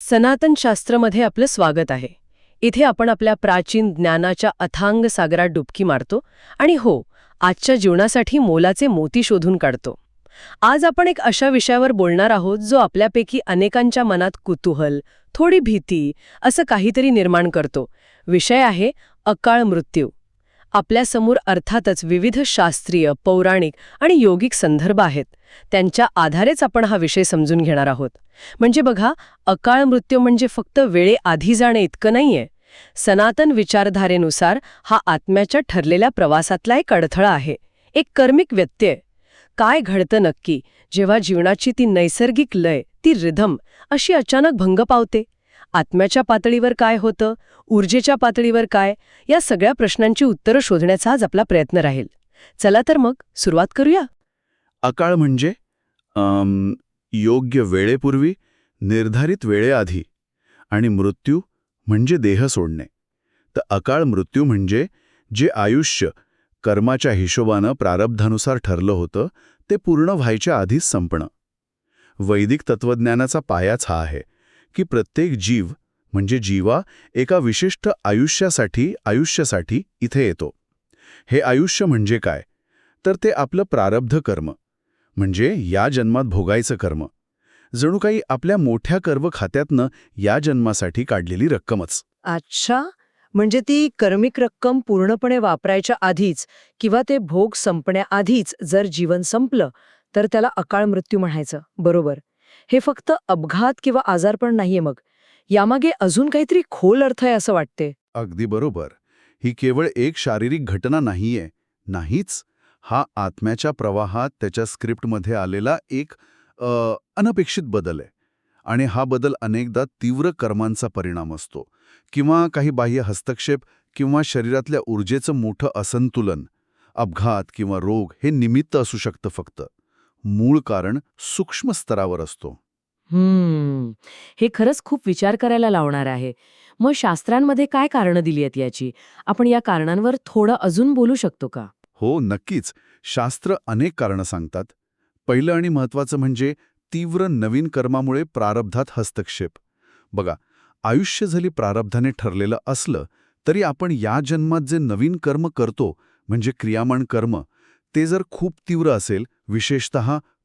सनातन शास्त्रमध्ये आपलं स्वागत आहे. इथे आपण आपल्या प्राचीन ज्ञानाच्या अथांग सागरात डुबकी मारतो आणि हो आजच्या जीवनासाठी मोलाचे मोती शोधून काढतो. आज आपण एक अशा विषयावर बोलणार आहोत जो आपल्यापैकी अनेकांच्या मनात कुतूहल थोडी भीती असं काहीतरी निर्माण करतो. विषय आहे अकाळ मृत्यू. आपल्यासमोर अर्थातच विविध शास्त्रीय पौराणिक आणि योगिक संदर्भ आहेत. त्यांच्या आधारेच आपण हा विषय समजून घेणार आहोत. म्हणजे बघा अकाळ मृत्यू म्हणजे फक्त वेळे आधी जाणे इतकं नाहीये. सनातन विचारधारेनुसार हा आत्म्याच्या ठरलेल्या प्रवासातला एक अडथळा आहे. एक कर्मिक व्यत्यय काय घडतं नक्की? जेव्हा जीवनाची ती नैसर्गिक लय ती रिधम अशी अचानक भंग पावते. आत्म्याच्या पातळीवर काय होतं? ऊर्जेच्या पातळीवर काय? या सगळ्या प्रश्नांची उत्तरं शोधण्याचा आज आपला प्रयत्न राहील. चला तर मग सुरुवात करूया. अकाळ म्हणजे योग्य वेळेपूर्वी निर्धारित वेळेआधी. आणि मृत्यू म्हणजे देह सोडणे. तर अकाळ मृत्यू म्हणजे जे आयुष्य कर्माच्या हिशोबानं प्रारब्धानुसार ठरलं होतं ते पूर्ण व्हायच्या आधीच संपणं. वैदिक तत्वज्ञानाचा पायाच हा आहे. की प्रत्येक जीव म्हणजे जीवा एका विशिष्ट आयुष्यासाठी आयुष्यासाठी इथे येतो. हे आयुष्य म्हणजे काय? तर ते आपलं प्रारब्ध कर्म म्हणजे या जन्मात भोगायचं कर्म. जणू काही आपल्या मोठ्या कर्व खात्यातनं या जन्मासाठी काढलेली रक्कमच. अच्छा. म्हणजे ती कर्मिक रक्कम पूर्णपणे वापरायच्या आधीच किंवा ते भोग संपण्याआधीच जर जीवन संपलं तर त्याला अकाळ मृत्यू म्हणायचं. बरोबर. हे फक्त अपघात किंवा आजारपण नाहीये मग. यामागे अजून काहीतरी खोल अर्थ आहे असं वाटते. अगदी बरोबर. ही केवळ एक शारीरिक घटना नाहीये. नाहीच हा आत्म्याच्या प्रवाहात त्याच्या स्क्रिप्टमध्ये आलेला एक अनपेक्षित बदल आहे. आणि हा बदल अनेकदा तीव्र कर्मांचा परिणाम असतो. किंवा काही बाह्य हस्तक्षेप किंवा शरीरातल्या ऊर्जेचं मोठं असंतुलन अपघात किंवा रोग हे निमित्त असू शकतं फक्त. मूळ कारण सूक्ष्म स्तरावर असतो. हम्म. हे खरंच खूप विचार करायला लावणार आहे. मग शास्त्रांमध्ये काय कारणं दिली आहेत याची? आपण या कारणांवर थोडं अजून बोलू शकतो का? हो नक्कीच. शास्त्र अनेक कारणं सांगतात. पहिलं आणि महत्त्वाचं म्हणजे तीव्र नवीन कर्मामुळे प्रारब्धात हस्तक्षेप. बघा आयुष्य जरी प्रारब्धाने ठरलेलं असलं तरी आपण या जन्मात जे नवीन कर्म करतो म्हणजे क्रियामाण कर्म ते जर खूप तीव्र असेल विशेषत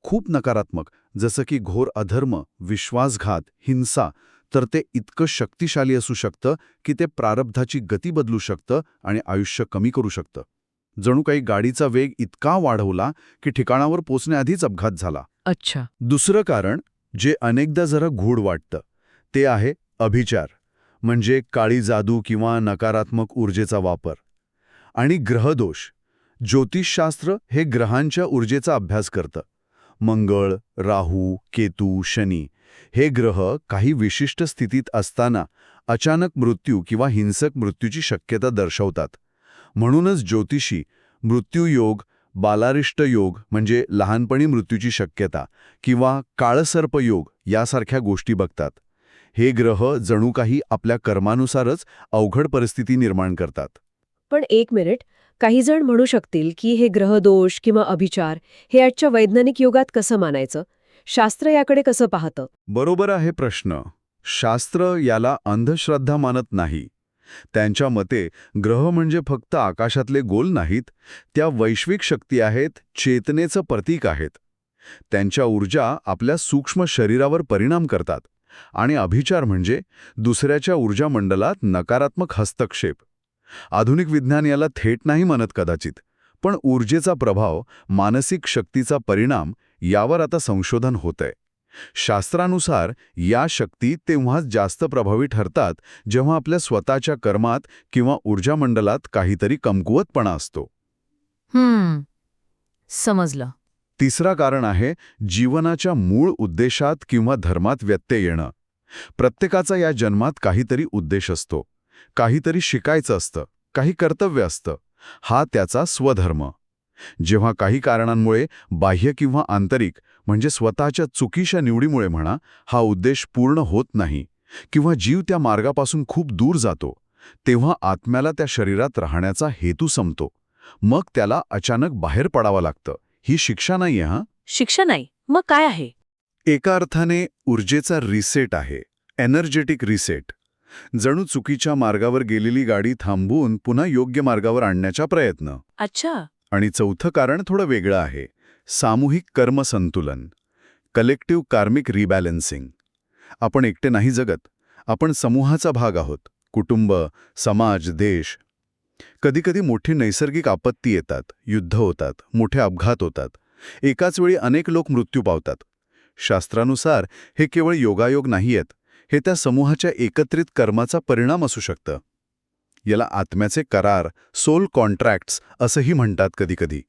खूप नकारात्मक जसं की घोर अधर्म विश्वासघात हिंसा तर ते इतकं शक्तिशाली असू शकतं की ते प्रारब्धाची गती बदलू शकतं आणि आयुष्य कमी करू शकतं. जणू काही गाडीचा वेग इतका वाढवला की ठिकाणावर पोचण्याआधीच अपघात झाला. अच्छा. दुसरं कारण जे अनेकदा जरा गूढ वाटतं ते आहे अभिचार म्हणजे काळी जादू किंवा नकारात्मक ऊर्जेचा वापर. आणि ग्रहदोष ज्योतिषशास्त्र हे ग्रहांच्या ऊर्जेचा अभ्यास करतं. मंगळ राहू केतू शनी हे ग्रह काही विशिष्ट स्थितीत असताना अचानक मृत्यू किंवा हिंसक मृत्यूची शक्यता दर्शवतात. म्हणूनच ज्योतिषी मृत्यूयोग बालारिष्ट योग म्हणजे लहानपणी मृत्यूची शक्यता किंवा काळसर्पयोग यासारख्या गोष्टी बघतात. हे ग्रह जणू काही आपल्या कर्मानुसारच अवघड परिस्थिती निर्माण करतात. पण एक मिनिट काही जण म्हणू शकतील की हे ग्रहदोष किंवा अभिचार हे आजच्या वैज्ञानिक युगात कसं मानायचं? शास्त्र याकडे कसं पाहतं? बरोबर आहे प्रश्न. शास्त्र याला अंधश्रद्धा मानत नाही. त्यांच्या मते ग्रह म्हणजे फक्त आकाशातले गोल नाहीत त्या वैश्विक शक्ती आहेत चेतनेचं प्रतीक आहेत. त्यांच्या ऊर्जा आपल्या सूक्ष्म शरीरावर परिणाम करतात आणि अभिचार म्हणजे दुसऱ्याच्या ऊर्जामंडलात नकारात्मक हस्तक्षेप. आधुनिक विज्ञान याला थेट नाही म्हणत कदाचित पण ऊर्जेचा प्रभाव मानसिक शक्तीचा परिणाम यावर आता संशोधन होतंय. शास्त्रानुसार या शक्ती तेव्हाच जास्त प्रभावी ठरतात जेव्हा आपल्या स्वतःच्या कर्मात किंवा ऊर्जामंडलात काहीतरी कमकुवतपणा असतो. समजलं. तिसरा कारण आहे जीवनाच्या मूळ उद्देशात किंवा धर्मात व्यत्यय येणं. प्रत्येकाचा या जन्मात काहीतरी उद्देश असतो. काहीतरी शिकायचं असतं काही कर्तव्य असतं. हा त्याचा स्वधर्म. जेव्हा काही कारणांमुळे बाह्य किंवा आंतरिक म्हणजे स्वतःच्या चुकीच्या निवडीमुळे म्हणा हा उद्देश पूर्ण होत नाही किंवा जीव त्या मार्गापासून खूप दूर जातो तेव्हा आत्म्याला त्या शरीरात राहण्याचा हेतू संपतो. मग त्याला अचानक बाहेर पडावं लागतं. ही शिक्षा नाहीये हा? शिक्षा नाही. मग काय आहे? एका अर्थाने ऊर्जेचा रिसेट आहे. Energetic reset. जणू चुकीच्या मार्गावर गेलेली गाडी थांबवून पुन्हा योग्य मार्गावर आणण्याचा प्रयत्न. अच्छा. आणि चौथं कारण थोडं वेगळं आहे. सामूहिक कर्मसंतुलन कलेक्टिव्ह कार्मिक रिबॅलन्सिंग. आपण एकटे नाही जगत. आपण समूहाचा भाग आहोत. कुटुंब समाज देश. कधीकधी मोठी नैसर्गिक आपत्ती येतात. युद्ध होतात. मोठे अपघात होतात. एकाच वेळी अनेक लोक मृत्यू पावतात. शास्त्रानुसार हे केवळ योगायोग नाही आहेत. हे त्या समूहाच्या एकत्रित कर्माचा परिणाम असू शकतं. याला आत्म्याचे करार सोल कॉन्ट्रॅक्ट्स असंही म्हणतात कधीकधी.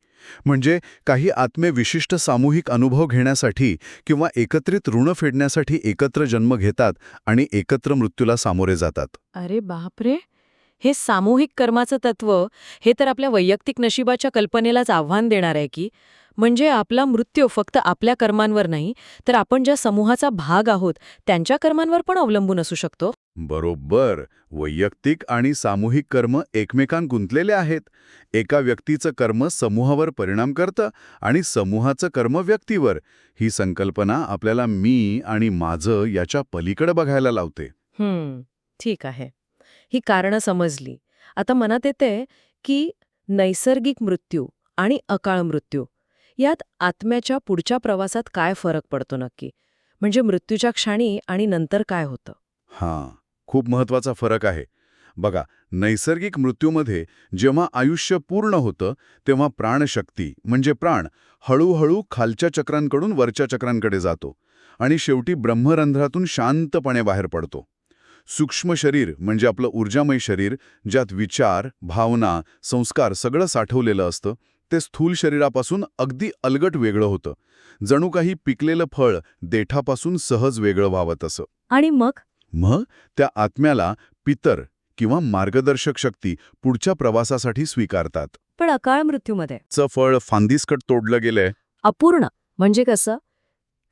म्हणजे काही आत्मे विशिष्ट सामूहिक अनुभव घेण्यासाठी किंवा एकत्रित ऋण फेडण्यासाठी एकत्र जन्म घेतात आणि एकत्र मृत्यूला सामोरे जातात. अरे बापरे! हे सामूहिक कर्माचं तत्व हे तर आपल्या वैयक्तिक नशिबाच्या कल्पनेलाच आव्हान देणार आहे की म्हणजे आपला मृत्यू फक्त आपल्या कर्मांवर नाही तर आपण ज्या समूहाचा भाग आहोत त्यांच्या कर्मांवर पण अवलंबून असू शकतो? बरोबर. वैयक्तिक आणि सामूहिक कर्म एकमेकांत गुंतलेले आहेत. एका व्यक्तीचं कर्म समूहावर परिणाम करतं आणि समूहाचं कर्म व्यक्तीवर. ही संकल्पना आपल्याला मी आणि माझं याच्या पलीकडे बघायला लावते. ठीक आहे. ही कारणं समजली. आता मनात येते की नैसर्गिक मृत्यू आणि अकाळ मृत्यू यात आत्म्याच्या पुढच्या प्रवासात काय फरक पडतो नक्की? म्हणजे मृत्यूच्या क्षणी आणि नंतर काय होतं? हां खूप महत्त्वाचा फरक आहे. बघा नैसर्गिक मृत्यूमध्ये जेव्हा आयुष्य पूर्ण होतं तेव्हा प्राणशक्ती म्हणजे प्राण हळूहळू खालच्या चक्रांकडून वरच्या चक्रांकडे जातो आणि शेवटी ब्रह्मरंध्रातून शांतपणे बाहेर पडतो. सूक्ष्म शरीर म्हणजे आपलं ऊर्जामय शरीर ज्यात विचार भावना संस्कार सगळं साठवलेलं असतं ते स्थूल शरीरापासून अगदी अलगट वेगळं होतं. जणू काही पिकलेलं फळ देठापासून सहज वेगळं व्हावं असं आणि मग? मग? त्या आत्म्याला पितर किंवा मार्गदर्शक शक्ती पुढच्या प्रवासासाठी स्वीकारतात. पण अकाळ मृत्यूमध्ये? चं फळ फांदीसकट तोडलं गेलंय. अपूर्ण. म्हणजे कसं?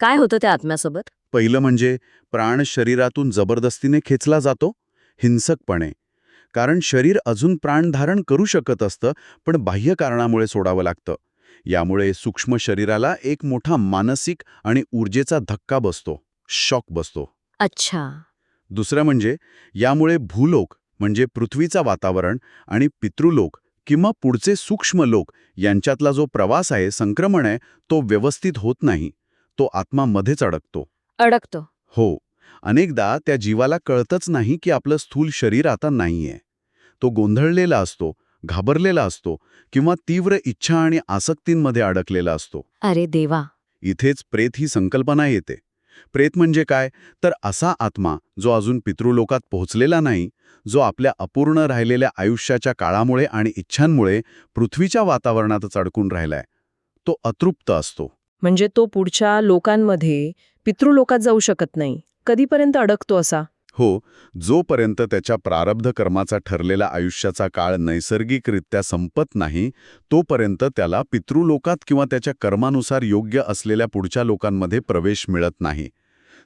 काय होतं त्या आत्म्यासोबत? पहिलं म्हणजे प्राण शरीरातून जबरदस्तीने खेचला जातो हिंसकपणे. कारण शरीर अजून प्राण धारण करू शकत असतं पण बाह्य कारणामुळे सोडावं लागतं. यामुळे सूक्ष्म शरीराला एक मोठा मानसिक आणि ऊर्जेचा धक्का बसतो शॉक बसतो. अच्छा. दुसरं म्हणजे यामुळे भूलोक म्हणजे पृथ्वीचा वातावरण आणि पितृलोक किंवा पुढचे सूक्ष्म लोक यांच्यातला जो प्रवास आहे संक्रमण आहे तो व्यवस्थित होत नाही. तो आत्मा मध्येच अडकतो. अडकतो. हो. अनेकदा त्या जीवाला कळतच नाही की आपलं स्थूल शरीर आता नाहीये. तो गोंधळलेला असतो घाबरलेला असतो किंवा तीव्र इच्छा आणि आसक्तींमध्ये अडकलेला असतो. अरे देवा! इथेच प्रेत ही संकल्पना येते. प्रेत म्हणजे काय? तर असा आत्मा जो अजून पितृलोकात पोहोचलेला नाही जो आपल्या अपूर्ण राहिलेल्या आयुष्याच्या काळामुळे आणि इच्छांमुळे पृथ्वीच्या वातावरणातच अडकून राहिलाय. तो अतृप्त असतो. म्हणजे तो पुढच्या लोकांमध्ये पितृलोकात जाऊ शकत नाही. कधीपर्यंत अडकतो असा? हो जोपर्यंत त्याच्या प्रारब्ध कर्माचा ठरलेला आयुष्याचा काळ नैसर्गिकरित्या संपत नाही तोपर्यंत त्याला पितृलोकात किंवा त्याच्या कर्मानुसार योग्य असलेल्या पुढच्या लोकांमध्ये प्रवेश मिळत नाही.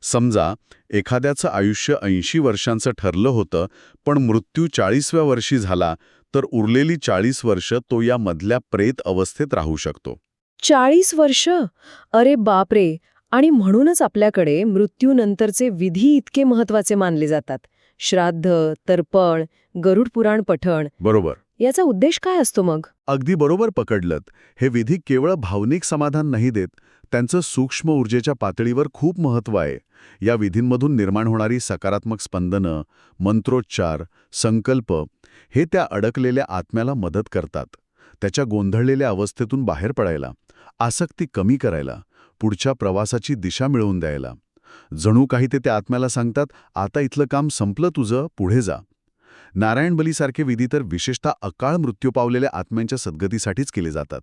समजा एखाद्याचं आयुष्य ऐंशी वर्षांचं ठरलं होतं पण मृत्यू चाळीसव्या वर्षी झाला तर उरलेली चाळीस वर्ष तो या मधल्या प्रेत अवस्थेत राहू शकतो. चाळीस वर्ष? अरे बापरे! आणि म्हणूनच आपल्याकडे मृत्यूनंतरचे विधी इतके महत्त्वाचे मानले जातात. श्राद्ध तर्पण गरुड पुराण पठण. बरोबर. याचा उद्देश काय असतो मग? अगदी बरोबर पकडलत. हे विधी केवळ भावनिक समाधान नाही देत त्यांचं सूक्ष्म ऊर्जेच्या पातळीवर खूप महत्त्व आहे. या विधींमधून निर्माण होणारी सकारात्मक स्पंदनं मंत्रोच्चार संकल्प हे त्या अडकलेल्या आत्म्याला मदत करतात. त्याच्या गोंधळलेल्या अवस्थेतून बाहेर पडायला आसक्ती कमी करायला पुढच्या प्रवासाची दिशा मिळवून द्यायला. जणू काही ते त्या आत्म्याला सांगतात आता इथलं काम संपलं तुझं पुढे जा. नारायण बलीसारखे विधी तर विशेषतः अकाळ मृत्यू पावलेल्या आत्म्यांच्या सद्गतीसाठीच केले जातात.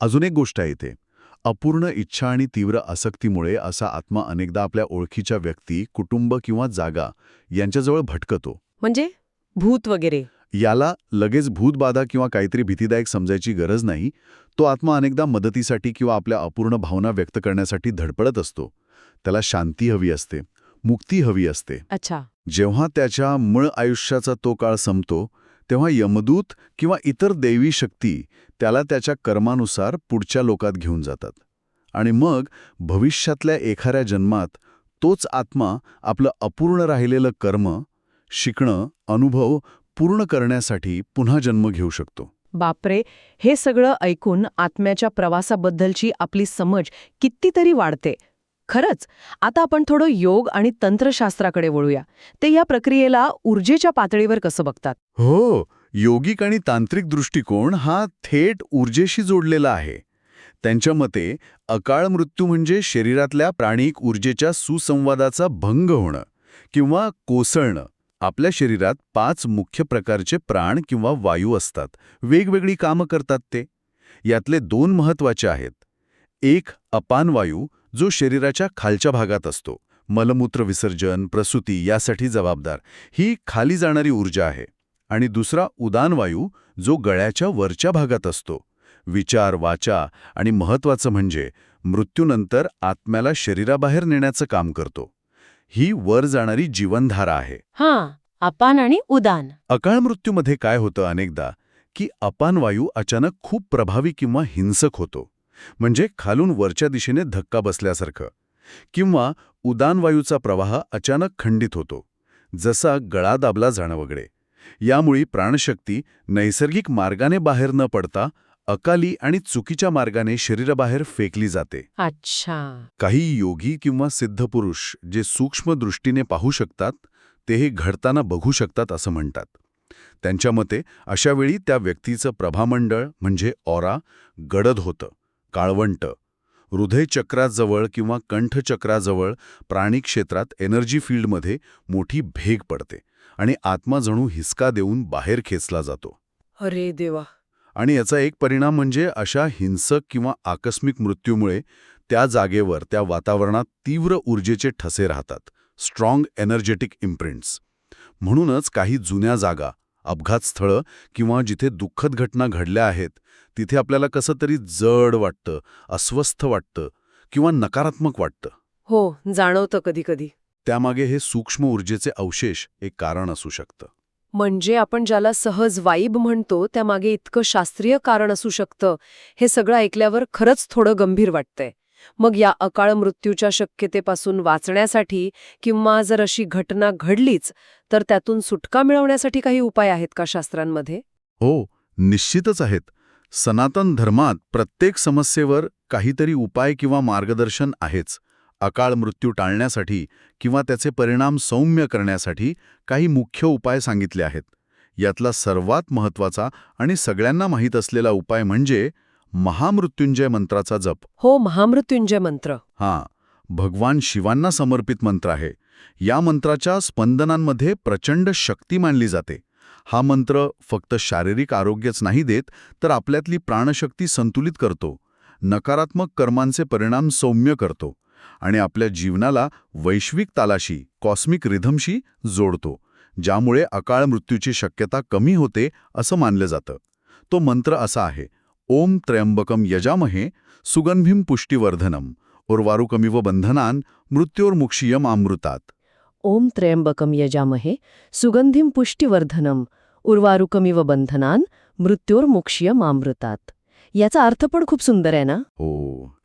अजून एक गोष्ट आहे इथे. अपूर्ण इच्छा आणि तीव्र आसक्तीमुळे असा आत्मा अनेकदा आपल्या ओळखीच्या व्यक्ती कुटुंब किंवा जागा यांच्याजवळ भटकतो. म्हणजे? भूत वगैरे. याला लगेच भूतबाधा किंवा काहीतरी भीतीदायक समजायची गरज नाही तो आत्मा अनेकदा मदतीसाठी किंवा आपल्या अपूर्ण भावना व्यक्त करण्यासाठी धडपडत असतो. त्याला शांती हवी असते मुक्ती हवी असते. अच्छा. जेव्हा त्याच्या मूळ आयुष्याचा तो काळ संपतो तेव्हा यमदूत किंवा इतर दैवी शक्ती त्याला त्याच्या कर्मानुसार पुढच्या लोकात घेऊन जातात. आणि मग भविष्यातल्या एखाद्या जन्मात तोच आत्मा आपलं अपूर्ण राहिलेलं कर्म शिकणं अनुभव पूर्ण करण्यासाठी पुन्हा जन्म घेऊ शकतो. बापरे! हे सगळं ऐकून आत्म्याच्या प्रवासाबद्दलची आपली समज कितीतरी वाढते. खरंच आता आपण थोडं योग आणि तंत्रशास्त्राकडे वळूया. ते या प्रक्रियेला ऊर्जेच्या पातळीवर कसं बघतात? हो योगिक आणि तांत्रिक दृष्टिकोन हा थेट ऊर्जेशी जोडलेला आहे. त्यांच्या मते अकाळ मृत्यू म्हणजे शरीरातल्या प्राणिक ऊर्जेच्या सुसंवादाचा भंग होणं किंवा कोसळणं. आपल्या शरीरात पाच मुख्य प्रकारचे प्राण किंवा वायू असतात. वेगवेगळी कामं करतात ते. यातले दोन महत्त्वाचे आहेत. एक अपान वायू जो शरीराच्या खालच्या भागात असतो. मलमूत्र विसर्जन प्रसूती यासाठी जबाबदार. ही खाली जाणारी ऊर्जा आहे. आणि दुसरा उदान वायू जो गळ्याच्या वरच्या भागात असतो. विचार वाचा आणि महत्वाचं म्हणजे मृत्यूनंतर आत्म्याला शरीराबाहेर नेण्याचं काम करतो. ही वर जाणारी जीवनधारा आहे. हां अपान आणि उदान. अकाळ मृत्यूमध्ये काय होतं अनेकदा की अपान वायू अचानक खूप प्रभावी किंवा हिंसक होतो. म्हणजे खालून वरच्या दिशेने धक्का बसल्यासारखं. किंवा उदान वायूचा प्रवाह अचानक खंडित होतो. जसा गळा दाबला जाणं वगैरे. यामुळे प्राणशक्ती नैसर्गिक मार्गाने बाहेर न पडता अकाली आणि चुकीच्या मार्गाने शरीराबाहेर फेकली जाते. अच्छा. काही योगी किंवा सिद्धपुरुष जे सूक्ष्म दृष्टीने पाहू शकतात ते हे घडताना बघू शकतात असं म्हणतात. त्यांच्या मते अशावेळी त्या व्यक्तीचं प्रभामंडळ म्हणजे ऑरा गडद होतं काळवंट. हृदयचक्राजवळ किंवा कंठचक्राजवळ प्राणी क्षेत्रात एनर्जी फील्डमध्ये मोठी भेग पडते आणि आत्मा जणू हिसका देऊन बाहेर खेचला जातो. अरे देवा! आणि याचा एक परिणाम म्हणजे अशा हिंसक किंवा आकस्मिक मृत्यूमुळे त्या जागेवर त्या वातावरणात तीव्र ऊर्जेचे ठसे राहतात. स्ट्रॉंग एनर्जेटिक इम्प्रिंट्स म्हणूनच काही जुन्या जागा अपघातस्थळं किंवा जिथे दुःखद घटना घडल्या आहेत तिथे आपल्याला कसं तरी जड वाटतं अस्वस्थ वाटतं किंवा नकारात्मक वाटतं. हो जाणवतं कधी कधी. त्यामागे हे सूक्ष्म ऊर्जेचे अवशेष एक कारण असू शकतं. म्हणजे आपण ज्याला सहज वाईब म्हणतो त्यामागे इतकं शास्त्रीय कारण असू शकतं हे सगळं ऐकल्यावर खरंच थोडं गंभीर वाटतंय. मग या अकाळ मृत्यूच्या शक्यतेपासून वाचण्यासाठी किंवा जर अशी घटना घडलीच तर त्यातून सुटका मिळवण्यासाठी काही उपाय आहेत का शास्त्रांमध्ये? हो निश्चितच आहेत. सनातन धर्मात प्रत्येक समस्येवर काहीतरी उपाय किंवा मार्गदर्शन आहेच. अकाळ मृत्यू टाळण्यासाठी किंवा त्याचे परिणाम सौम्य करण्यासाठी काही मुख्य उपाय सांगितले आहेत. यातला सर्वात महत्त्वाचा आणि सगळ्यांना माहीत असलेला उपाय म्हणजे महामृत्युंजय मंत्राचा जप. हो महामृत्युंजय मंत्र. हां भगवान शिवांना समर्पित मंत्र आहे. या मंत्राच्या स्पंदनांमध्ये प्रचंड शक्ती मानली जाते. हा मंत्र फक्त शारीरिक आरोग्यच नाही देत तर आपल्यातली प्राणशक्ती संतुलित करतो. नकारात्मक कर्मांचे परिणाम सौम्य करतो. आणि आपल्या जीवनाला वैश्विक तालाशी कॉस्मिक रिधमशी जोडतो ज्यामुळे अकाळ मृत्यूची शक्यता कमी होते असं मानलं जातं. तो मंत्र असा आहे ओम त्र्यंबकम यजामहे सुगंधिम पुष्टिवर्धनम उर्वारुकमिव बंधनान मृत्योर्मुक्षीयम अमृतात ओम त्र्यंबकम यजामहे सुगंधिम पुष्टिवर्धनम उर्वारुकमिव बंधनान मृत्योर्मुक्षीय मामृतात याचा अर्थ पण खूप सुंदर आहे ना? हो.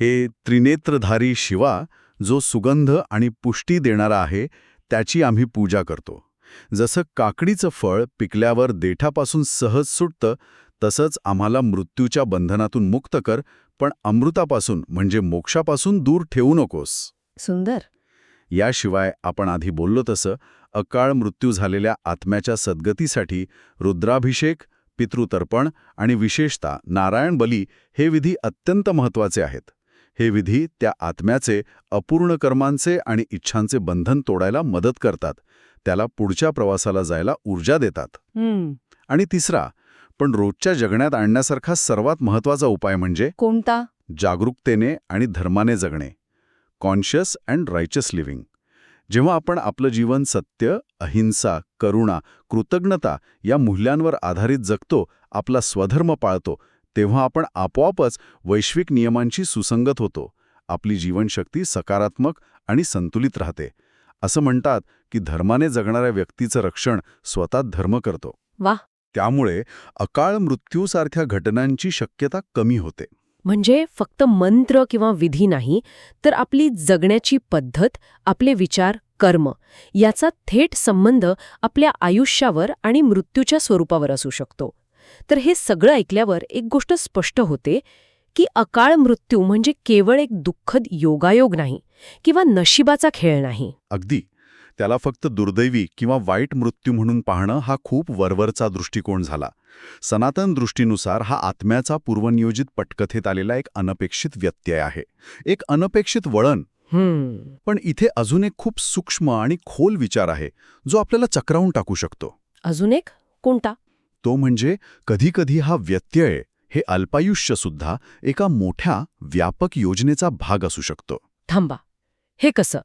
हे त्रिनेत्रधारी शिवा जो सुगंध आणि पुष्टी देणारा आहे त्याची आम्ही पूजा करतो. जसं काकडीचं फळ पिकल्यावर देठापासून सहज सुटतं तसंच आम्हाला मृत्यूच्या बंधनातून मुक्त कर पण अमृतापासून म्हणजे मोक्षापासून दूर ठेवू नकोस. सुंदर. याशिवाय आपण आधी बोललो तसं अकाळ मृत्यू झालेल्या आत्म्याच्या सद्गतीसाठी रुद्राभिषेक पितृतर्पण आणि विशेषतः नारायण बली हे विधी अत्यंत महत्त्वाचे आहेत. हे विधी त्या आत्म्याचे अपूर्ण कर्मांचे आणि इच्छांचे बंधन तोडायला मदत करतात. त्याला पुढच्या प्रवासाला जायला ऊर्जा देतात. आणि तिसरा पण रोजच्या जगण्यात आणण्यासारखा सर्वात महत्त्वाचा उपाय म्हणजे कोणता? जागरूकतेने आणि धर्माने जगणे. कॉन्शियस अँड रायचस लिव्हिंग जेव्हा आपण आपलं जीवन सत्य अहिंसा करुणा कृतज्ञता या मूल्यांवर आधारित जगतो आपला स्वधर्म पाळतो तेव्हा आपण आपोआपच वैश्विक नियमांशी सुसंगत होतो. आपली जीवनशक्ती सकारात्मक आणि संतुलित राहते. असं म्हणतात की धर्माने जगणाऱ्या व्यक्तीचं रक्षण स्वतः धर्म करतो. वाह. त्यामुळे अकाळ मृत्यूसारख्या घटनांची शक्यता कमी होते. म्हणजे फक्त मंत्र किंवा विधी नाही तर आपली जगण्याची पद्धत आपले विचार कर्म याचा थेट संबंध आपल्या आयुष्यावर आणि मृत्यूच्या स्वरूपावर असू शकतो. तर हे सगळं ऐकल्यावर एक गोष्ट स्पष्ट होते की अकाळ मृत्यू म्हणजे केवळ एक दुःखद योगायोग नाही किंवा नशिबाचा खेळ नाही. अगदी. त्याला फक्त दुर्दैवी किंवा वाईट मृत्यू म्हणून पाहणं हा खूप वरवरचा दृष्टिकोन झाला. सनातन दृष्टीनुसार हा आत्म्याचा पूर्वनियोजित पटकथेत आलेला एक अनपेक्षित व्यत्यय आहे. एक अनपेक्षित वळण. पण इथे अजून एक खूप सूक्ष्म आणि खोल विचार आहे जो आपल्याला चक्रावून टाकू शकतो. अजून एक? कोणता? तो म्हणजे कधीकधी हा व्यत्यय हे अल्पायुष्य सुद्धा एका मोठ्या व्यापक योजनेचा भाग असू शकतो. थांबा. हे कसं?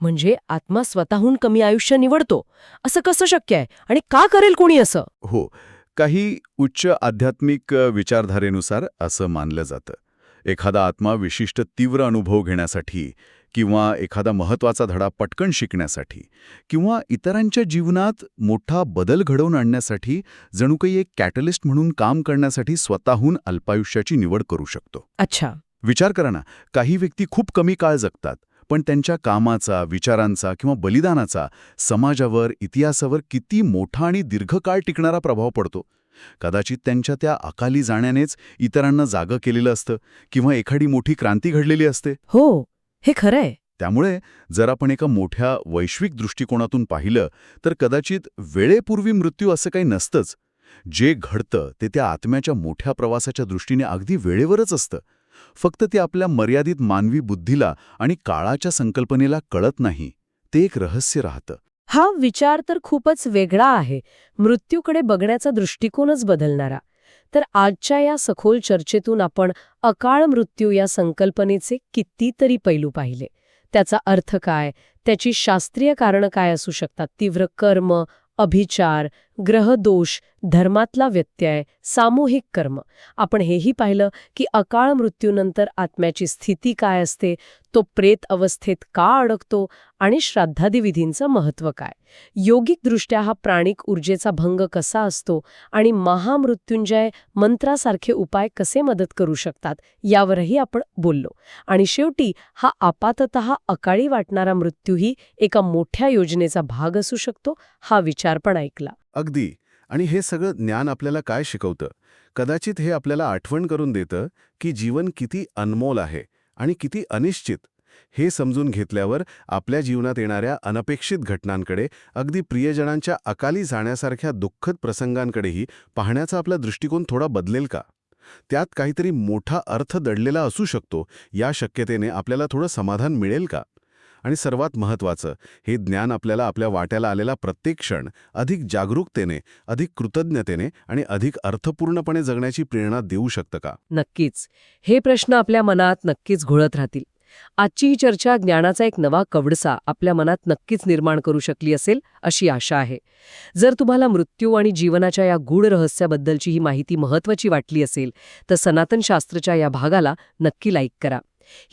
म्हणजे आत्मा स्वतःहून कमी आयुष्य निवडतो? असं कसं शक्य आहे? आणि का करेल कोणी असं? हो. काही उच्च आध्यात्मिक विचारधारेनुसार असं मानलं जातं. एखादा आत्मा विशिष्ट तीव्र अनुभव घेण्यासाठी किंवा एखादा महत्त्वाचा धडा पटकन शिकण्यासाठी किंवा इतरांच्या जीवनात मोठा बदल घडवून आणण्यासाठी जणू काही एक कॅटलिस्ट म्हणून काम करण्यासाठी स्वतःहून अल्पायुष्याची निवड करू शकतो. अच्छा. विचार करा ना काही व्यक्ती खूप कमी काळ जगतात पण त्यांच्या कामाचा विचारांचा किंवा बलिदानाचा समाजावर इतिहासावर किती मोठा आणि दीर्घकाळ टिकणारा प्रभाव पडतो. कदाचित त्यांच्या त्या अकाली जाण्यानेच इतरांना जागं केलेलं असतं किंवा एखादी मोठी क्रांती घडलेली असते. हो. हे खरंय त्यामुळे जर आपण एका मोठ्या वैश्विक दृष्टिकोनातून पाहिलं तर कदाचित वेळेपूर्वी मृत्यू असं काही नसतंच. जे घडतं ते त्या आत्म्याच्या मोठ्या प्रवासाच्या दृष्टीने अगदी वेळेवरच असतं. फक्त ते आपल्या मर्यादित मानवी बुद्धीला आणि काळाच्या संकल्पनेला कळत नाही. ते एक रहस्य राहतं. हा विचार तर खूपच वेगळा आहे. मृत्यूकडे बघण्याचा दृष्टिकोनच बदलणारा. तर आजच्या या सखोल चर्चेतून आपण अकाळ मृत्यू या संकल्पनेचे कितीतरी पैलू पाहिले. त्याचा अर्थ काय? त्याची शास्त्रीय कारणं काय असू शकतात? तीव्र कर्म अभिचार ग्रहदोष धर्मातला व्यत्यय सामूहिक कर्म. आपण हेही पाहिलं की अकाळ मृत्यूनंतर आत्म्याची स्थिती काय असते तो प्रेत अवस्थेत का अडकतो आणि श्राद्धादिविधींचं महत्त्व काय? योगिकदृष्ट्या हा प्राणिक ऊर्जेचा भंग कसा असतो आणि महामृत्युंजय मंत्रासारखे उपाय कसे मदत करू शकतात यावरही आपण बोललो. आणि शेवटी हा आपातत अकाळी वाटणारा मृत्यूही एका मोठ्या योजनेचा भाग असू शकतो हा विचार पण ऐकला. अगदी. आणि हे सगळं ज्ञान आपल्याला काय शिकवतं? कदाचित हे आपल्याला आठवण करून देतं की जीवन किती अनमोल आहे आणि किती अनिश्चित. हे समजून घेतल्यावर आपल्या जीवनात येणाऱ्या अनपेक्षित घटनांकडे अगदी प्रियजनांच्या अकाली जाण्यासारख्या दुःखद प्रसंगांकडेही पाहण्याचा आपला दृष्टिकोन थोडा बदलेल का? त्यात काहीतरी मोठा अर्थ दडलेला असू शकतो. या शक्यतेने आपल्याला थोडं समाधान मिळेल का? आणि सर्वात महत्त्वाचं हे ज्ञान आपल्याला आपल्या वाट्याला आलेला प्रत्येक क्षण अधिक जागरूकतेने अधिक कृतज्ञतेने आणि अधिक अर्थपूर्णपणे जगण्याची प्रेरणा देऊ शकतं का? नक्कीच. हे प्रश्न आपल्या मनात नक्कीच घोळत राहतील. आजची ही चर्चा ज्ञानाचा एक नवा कवडसा आपल्या मनात नक्कीच निर्माण करू शकली असेल अशी आशा आहे. जर तुम्हाला मृत्यू आणि जीवनाच्या या गूढ रहस्याबद्दलची ही माहिती महत्वाची वाटली असेल तर सनातन शास्त्रच्या या भागाला नक्की लाईक करा.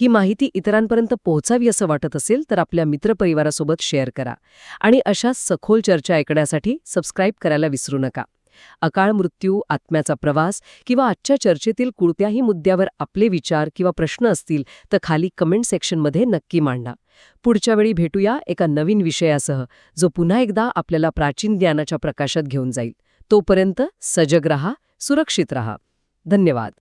ही माहिती इतरांपर्यंत पोहोचावी असं वाटत असेल तर आपल्या मित्रपरिवारासोबत शेअर करा. आणि अशा सखोल चर्चा ऐकण्यासाठी सबस्क्राईब करायला विसरू नका. अकाळ मृत्यू आत्म्याचा प्रवास किंवा आजच्या चर्चेतील कुळत्याही मुद्द्यावर आपले विचार किंवा प्रश्न असतील तर खाली कमेंट सेक्शनमध्ये नक्की मांडा. पुढच्या वेळी भेटूया एका नवीन विषयासह जो पुन्हा एकदा आपल्याला प्राचीन ज्ञानाच्या प्रकाशात घेऊन जाईल. तोपर्यंत सजग रहा सुरक्षित रहा. धन्यवाद.